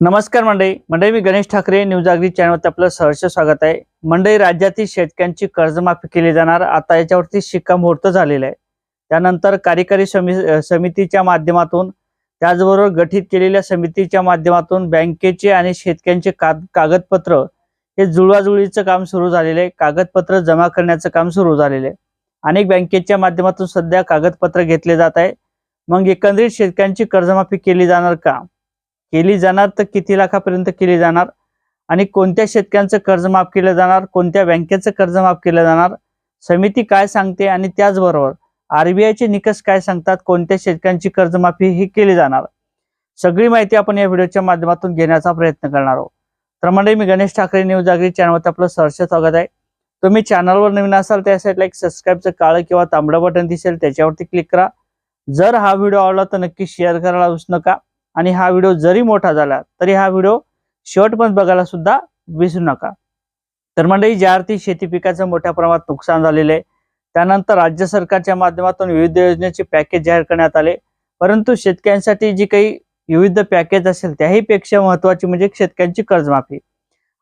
नमस्कार मंडळी. मंडळी मी गणेश ठाकरे न्यूज आगरी चॅनलवरती आपलं सहर्ष स्वागत आहे. मंडळी राज्यातील शेतकऱ्यांची कर्जमाफी केली जाणार आता याच्यावरती शिक्कामोर्तब झालेलं आहे. त्यानंतर कार्यकारी समि समितीच्या माध्यमातून त्याचबरोबर गठीत केलेल्या समितीच्या माध्यमातून बँकेचे आणि शेतकऱ्यांचे का कागदपत्र हे जुळवाजुळीचं काम सुरू झालेलं आहे. कागदपत्र जमा करण्याचं काम सुरू झालेलं आहे. अनेक बँकेच्या माध्यमातून सध्या कागदपत्र घेतले जात आहे. मग एकंदरीत शेतकऱ्यांची कर्जमाफी केली जाणार का? केली जाणार तर किती लाखापर्यंत केली जाणार? आणि कोणत्या शेतकऱ्यांचं कर्ज माफ केलं जाणार? कोणत्या बँकेचं कर्ज माफ केलं जाणार? समिती काय सांगते? आणि त्याचबरोबर आरबीआयचे निकष काय सांगतात? कोणत्या शेतकऱ्यांची कर्जमाफी ही केली जाणार? सगळी माहिती आपण या व्हिडिओच्या माध्यमातून घेण्याचा प्रयत्न करणार आहोत. तर मंडळी मी गणेश ठाकरे न्यूज आगरी चॅनलमध्ये आपलं सहर्ष स्वागत आहे. तुम्ही चॅनलवर नवीन असाल त्या साईडला एक सबस्क्राईबचं काळं किंवा तांबडं बटन दिसेल त्याच्यावरती क्लिक करा. जर हा व्हिडिओ आवडला तर नक्की शेअर करायला विसरू नका. आणि हा व्हिडिओ जरी मोठा झाला तरी हा व्हिडिओ शेवटपर्यंत बघायला सुद्धा विसरू नका. तर मंडळी ज्या अर्थी शेती पिकाचं मोठ्या प्रमाणात नुकसान झालेलं आहे त्यानंतर राज्य सरकारच्या माध्यमातून विविध योजनेचे पॅकेज जाहीर करण्यात आले. परंतु शेतकऱ्यांसाठी जी काही विविध पॅकेज असेल त्याही पेक्षा महत्वाची म्हणजे शेतकऱ्यांची कर्जमाफी.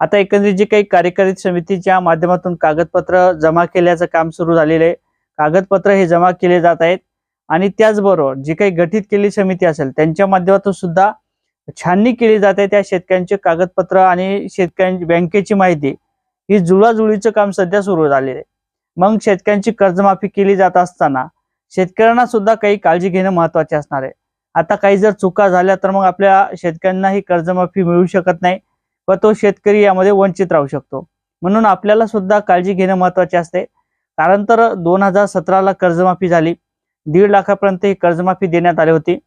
आता एकंदरीत जी काही कार्यकारी समितीच्या माध्यमातून कागदपत्र जमा केल्याचं काम सुरू झालेलं आहे कागदपत्र हे जमा केले जात आहेत. आणि त्याचबरोबर जी काही गठीत केली समिती असेल त्यांच्या माध्यमातून सुद्धा छाननी केली जाते त्या शेतकऱ्यांचे कागदपत्र आणि शेतकऱ्यांची बँकेची माहिती. ही जुळाजुळीचं काम सध्या सुरू झालेलं आहे. मग शेतकऱ्यांची कर्जमाफी केली जात असताना शेतकऱ्यांना सुद्धा काही काळजी घेणं महत्त्वाचे असणार आहे. आता काही जर चुका झाल्या तर मग आपल्या शेतकऱ्यांना ही कर्जमाफी मिळू शकत नाही व तो शेतकरी यामध्ये वंचित राहू शकतो. म्हणून आपल्याला सुद्धा काळजी घेणं महत्त्वाचे असते. कारण तर दोन हजार सतराला कर्जमाफी झाली. दीड लाखापर्यंत ही कर्जमाफी देण्यात आली होती.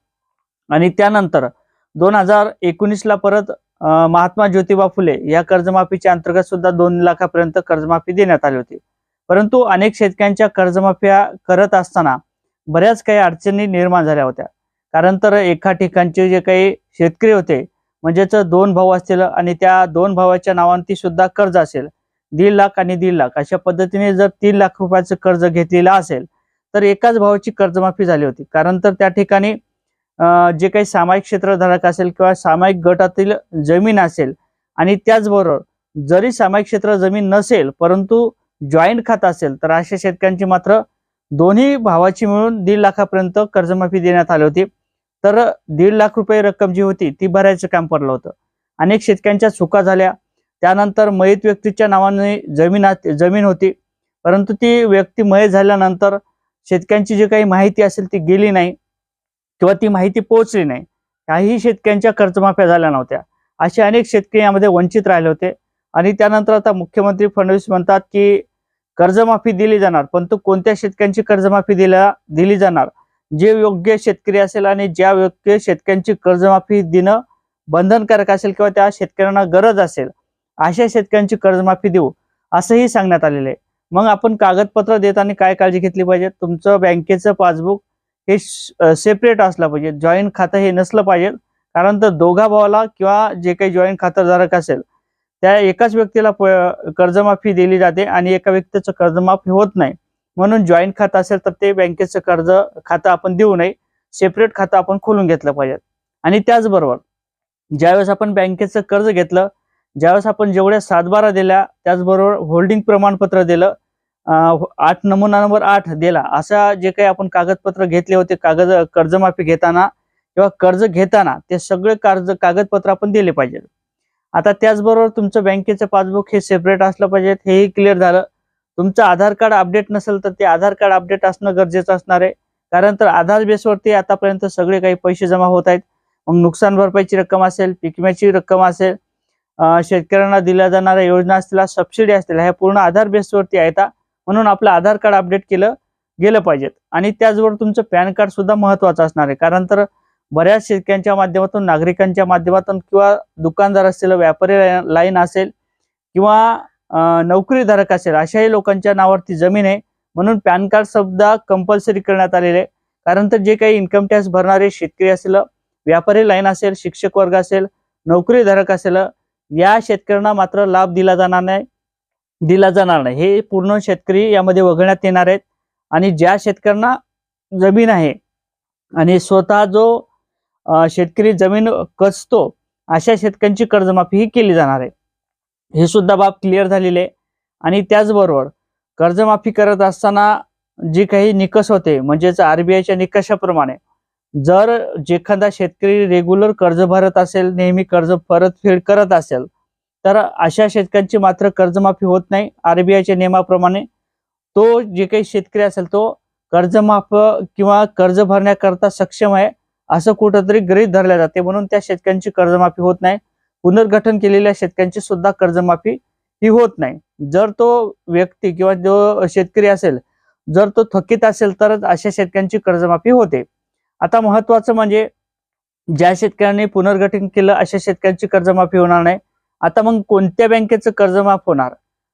आणि त्यानंतर दोन हजार एकोणीसला परत महात्मा ज्योतिबा फुले या कर्जमाफीच्या अंतर्गत सुद्धा दोन लाखापर्यंत कर्जमाफी देण्यात आली होती. परंतु अनेक शेतकऱ्यांच्या कर्जमाफ्या करत असताना बऱ्याच काही अडचणी निर्माण झाल्या होत्या. कारण तर एका ठिकाणचे जे काही शेतकरी होते म्हणजेच दोन भाऊ असतील आणि त्या दोन भावाच्या नावांती सुद्धा कर्ज असेल. दीड लाख आणि दीड लाख अशा पद्धतीने जर तीन लाख रुपयाचं कर्ज घेतलेलं असेल तर एकाच भावाची कर्जमाफी झाली होती. कारण तर त्या ठिकाणी जे काही सामायिक क्षेत्रधारक असेल किंवा सामायिक गटातील जमीन असेल आणि त्याचबरोबर जरी सामायिक क्षेत्र जमीन नसेल परंतु जॉईंट खातं असेल तर अशा शेतकऱ्यांची मात्र दोन्ही भावाची मिळून दीड लाखापर्यंत कर्जमाफी देण्यात आली होती. तर दीड लाख रुपये रक्कम जी होती ती भरायचं काम पडलं होतं. अनेक शेतकऱ्यांच्या चुका झाल्या. त्यानंतर मयत व्यक्तीच्या नावाने जमीन जमीन होती. परंतु ती व्यक्ती मयत झाल्यानंतर शेतकऱ्यांची जी काही माहिती असेल ती गेली नाही किंवा ती माहिती पोहोचली नाही काही शेतकऱ्यांच्या कर्जमाफ्या झाल्या नव्हत्या. असे अनेक शेतकरी यामध्ये वंचित राहिले होते. आणि त्यानंतर आता मुख्यमंत्री फडणवीस म्हणतात की कर्जमाफी दिली जाणार परंतु कोणत्या शेतकऱ्यांची कर्जमाफी दिल्या दिली जाणार? जे योग्य शेतकरी असेल आणि ज्या योग्य शेतकऱ्यांची कर्जमाफी देणं बंधनकारक असेल किंवा त्या शेतकऱ्यांना गरज असेल अशा शेतकऱ्यांची कर्जमाफी देऊ असंही सांगण्यात आलेलं आहे. मग आपण कागदपत्र देताना काय काळजी घेतली पाहिजे? तुमचं बँकेचं पासबुक हे सेपरेट असलं पाहिजे. जॉईंट खातं हे नसलं पाहिजे. कारण तर दोघा भावाला किंवा जे काही जॉईंट खातंधारक असेल त्या एकाच व्यक्तीला कर्जमाफी दिली जाते आणि एका व्यक्तीचं कर्जमाफी होत नाही. म्हणून जॉईंट खातं असेल तर ते बँकेचं कर्ज खातं आपण देऊ नये. सेपरेट खातं आपण खोलून घेतलं पाहिजे. आणि त्याचबरोबर ज्यावेळेस आपण बँकेचं कर्ज घेतलं ज्यावेळेस आपण जेवढ्या सातबारा दिल्या त्याचबरोबर होल्डिंग प्रमाणपत्र दिलं आठ नमुना नंबर आठ दिला अशा जे काही आपण कागदपत्र घेतले होते कागद कर्जमाफी घेताना किंवा कर्ज घेताना ते सगळे कर्ज कागदपत्र आपण दिले पाहिजे आता त्याचबरोबर तुमचं बँकेचं पासबुक हे सेपरेट असलं पाहिजे हेही क्लिअर झालं. तुमचं आधार कार्ड अपडेट नसेल तर ते आधार कार्ड अपडेट असणं गरजेचं असणार आहे. कारण तर आधार बेसवरती आतापर्यंत सगळे काही पैसे जमा होत आहेत. मग नुकसान भरपाईची रक्कम असेल पिकम्याची रक्कम असेल शेतकऱ्यांना दिल्या जाणाऱ्या योजना असतील सबसिडी असतील ह्या पूर्ण आधार बेसवरती आहेत म्हणून आपलं आधार कार्ड अपडेट केलं गेलं पाहिजेत. आणि त्याचबरोबर तुमचं पॅन कार्ड सुद्धा महत्वाचं असणार आहे. कारण तर बऱ्याच शेतकऱ्यांच्या माध्यमातून नागरिकांच्या माध्यमातून किंवा दुकानदार असतील व्यापारी लाईन असेल किंवा नोकरीधारक असेल अशाही लोकांच्या नावावरती जमीन आहे. म्हणून पॅन कार्ड सुद्धा कंपल्सरी करण्यात आलेले आहे. कारण तर जे काही इन्कम टॅक्स भरणारे शेतकरी असेल व्यापारी लाईन असेल शिक्षक वर्ग असेल नोकरीधारक असेल या शेतकऱ्यांना मात्र लाभ दिला जाणार नाही दिला जाणार नाही. हे पूर्ण शेतकरी यामध्ये वगळण्यात येणार आहेत. आणि ज्या शेतकऱ्यांना जमीन आहे आणि स्वतः जो शेतकरी जमीन कसतो अशा शेतकऱ्यांची कर्जमाफी ही केली जाणार आहे. हे सुद्धा बाब क्लिअर झालेली आहे. आणि त्याचबरोबर कर्जमाफी करत असताना जी काही निकष होते म्हणजेच आरबीआयच्या निकषाप्रमाणे जर एखादा शेतकरी रेग्युलर कर्ज भरत असेल नेहमी कर्ज परतफेड करत असेल तर अशा शेतकऱ्यांची मात्र कर्जमाफी होत नाही. आरबीआयच्या नियमाप्रमाणे तो जे काही शेतकरी असेल तो कर्जमाफ किंवा कर्ज भरण्याकरता सक्षम आहे असं कुठंतरी गरीब धरल्या जाते. म्हणून त्या शेतकऱ्यांची कर्जमाफी होत नाही. पुनर्गठन केलेल्या शेतकऱ्यांची सुद्धा कर्जमाफी ही होत नाही. जर तो व्यक्ती किंवा जो शेतकरी असेल जर तो थकीत असेल तरच अशा शेतकऱ्यांची कर्जमाफी होते. आता महत्वाचं म्हणजे ज्या शेतकऱ्यांनी पुनर्गठन केलं अशा शेतकऱ्यांची कर्जमाफी होणार नाही आता मग कोणत्या बँकेचं कर्जमाफ होणार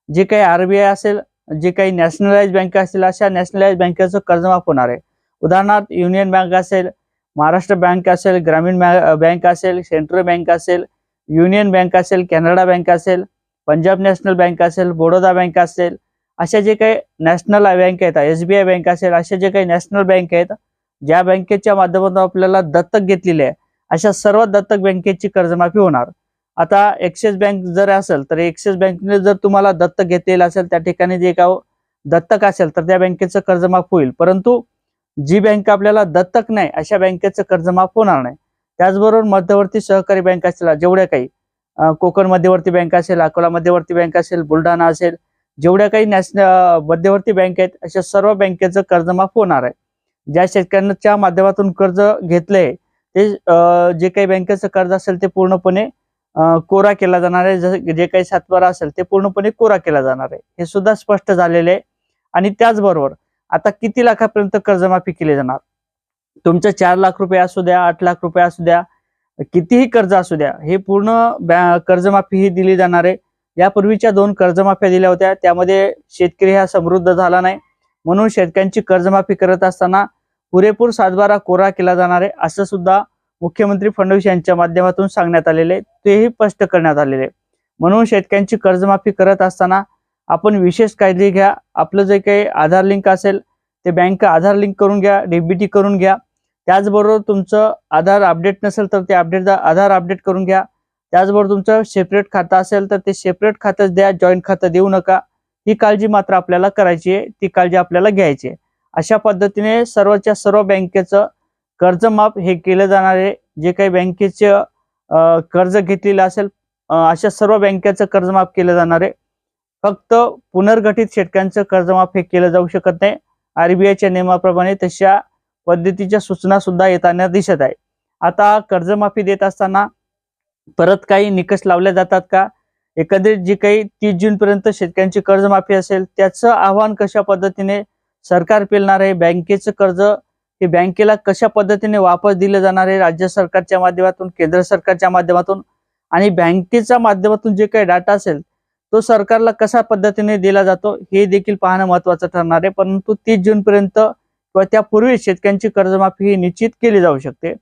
जे काही आरबीआय असेल जे काही नॅशनलाइज बँक असतील अशा नॅशनलाइज बँकेचं कर्जमाफ होणार आहे उदाहरणार्थ युनियन बँक असेल महाराष्ट्र बँक असेल ग्रामीण बँक असेल सेंट्रल बँक असेल युनियन बँक असेल कॅनडा बँक असेल पंजाब नॅशनल बँक असेल बडोदा बँक असेल अशा जे काही नॅशनल बँक आहेत एस बँक असेल अशा जे काही नॅशनल बँक आहेत ज्या बँकेच्या माध्यमातून आपल्याला दत्तक घेतलेली आहे अशा सर्व दत्तक बँकेची कर्जमाफी होणार. आता एक्सिस बँक जर असेल तर एक्सिस बँकेने जर तुम्हाला दत्तक घेतलेलं असेल त्या ठिकाणी जे का दत्तक असेल तर त्या बँकेचं कर्जमाफ होईल. परंतु जी बँक आपल्याला दत्तक नाही अशा बँकेचं कर्जमाफ होणार नाही. त्याचबरोबर मध्यवर्ती सहकारी बँक असेल जेवढ्या काही कोकण मध्यवर्ती बँक असेल अकोला मध्यवर्ती बँक असेल बुलढाणा असेल जेवढ्या काही नॅशनल मध्यवर्ती बँक आहेत अशा सर्व बँकेचं कर्जमाफ होणार आहे. ज्या शेतकऱ्यांच्या माध्यमातून कर्ज घेतलंय ते जे काही बँकेचं कर्ज असेल ते पूर्णपणे कोरा केला जाणार आहे. जे काही सातबारा असेल ते पूर्णपणे कोरा केला जाणार आहे. हे सुद्धा स्पष्ट झालेले आहे. आणि त्याचबरोबर आता किती लाखापर्यंत कर्जमाफी केली जाणार? तुमचं चार लाख रुपये असू द्या आठ लाख रुपये असू द्या कितीही कर्ज असू द्या हे पूर्ण कर्जमाफी ही दिली जाणार आहे. यापूर्वीच्या दोन कर्जमाफ्या दिल्या होत्या. त्यामध्ये शेतकरी हा समृद्ध झाला नाही. म्हणून शेतकऱ्यांची कर्जमाफी करत असताना पुरेपूर सातबारा कोरा केला जाणार आहे असं सुद्धा मुख्यमंत्री फडणवीस यांच्या माध्यमातून सांगण्यात आलेले तेही स्पष्ट करण्यात आलेले म्हणून शेतकऱ्यांची कर्जमाफी करत असताना आपण विशेष काळजी घ्या. आपलं जे काही आधार लिंक असेल ते बँक आधार लिंक करून घ्या डीबीटी करून घ्या. त्याचबरोबर तुमचं आधार अपडेट नसेल तर ते अपडेट आधार अपडेट करून घ्या. त्याचबरोबर तुमचं सेपरेट खातं असेल तर ते सेपरेट खातंच द्या जॉईंट खातं देऊ नका. ही काळजी मात्र आपल्याला करायची आहे ती काळजी आपल्याला घ्यायची आहे. अशा पद्धतीने सर्वच्या सर्व बँकेचं कर्जमाफ हे केलं जाणार आहे. जे काही बँकेचे कर्ज घेतलेलं असेल अशा सर्व बँकेचं कर्जमाफ केलं जाणार आहे. फक्त पुनर्गठित शेतकऱ्यांचं कर्जमाफ हे केलं जाऊ शकत नाही. आरबीआयच्या नियमाप्रमाणे तशा पद्धतीच्या सूचना सुद्धा येताना दिसत आहे. आता कर्जमाफी देत असताना परत काही निकष लावले जातात का? एकंदरीत जी काही तीस जून पर्यंत शेतकऱ्यांची कर्जमाफी असेल त्याचं आव्हान कशा पद्धतीने सरकार पेलणार आहे? बँकेचं कर्ज हे बँकेला कशा पद्धतीने वापस दिलं जाणार आहे? राज्य सरकारच्या माध्यमातून केंद्र सरकारच्या माध्यमातून आणि बँकेच्या माध्यमातून जे काही डाटा असेल तो सरकारला कशा पद्धतीने दिला जातो? हे देखील पाहणं महत्वाचं ठरणार आहे. परंतु तीस जून पर्यंत किंवा त्यापूर्वी शेतकऱ्यांची कर्जमाफी ही निश्चित केली जाऊ शकते.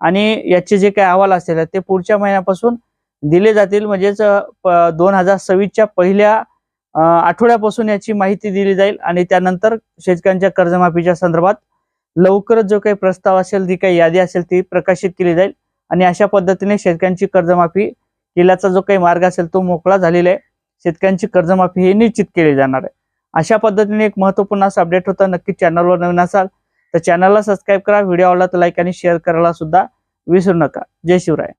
आणि याचे जे काही अहवाल असेल ते पुढच्या महिन्यापासून दिले जातील. म्हणजेच दोन हजार सव्वीसच्या पहिल्या आठवड्यापासून याची माहिती दिली जाईल आणि त्यानंतर शेतकऱ्यांच्या कर्जमाफीच्या संदर्भात लवकरच जो काही प्रस्ताव असेल जी काही यादी असेल ती प्रकाशित केली जाईल आणि अशा पद्धतीने शेतकऱ्यांची कर्जमाफी केल्याचा जो काही मार्ग असेल तो मोकळा झालेला आहे. शेतकऱ्यांची कर्जमाफी हे निश्चित केली जाणार आहे. अशा पद्धतीने एक महत्त्वपूर्ण असं अपडेट होतं. नक्की चॅनलवर नवीन असाल तर चॅनलला सबस्क्राईब करा. व्हिडिओ आवडला तर लाईक आणि शेअर करायला सुद्धा विसरू नका. जय शिवराय.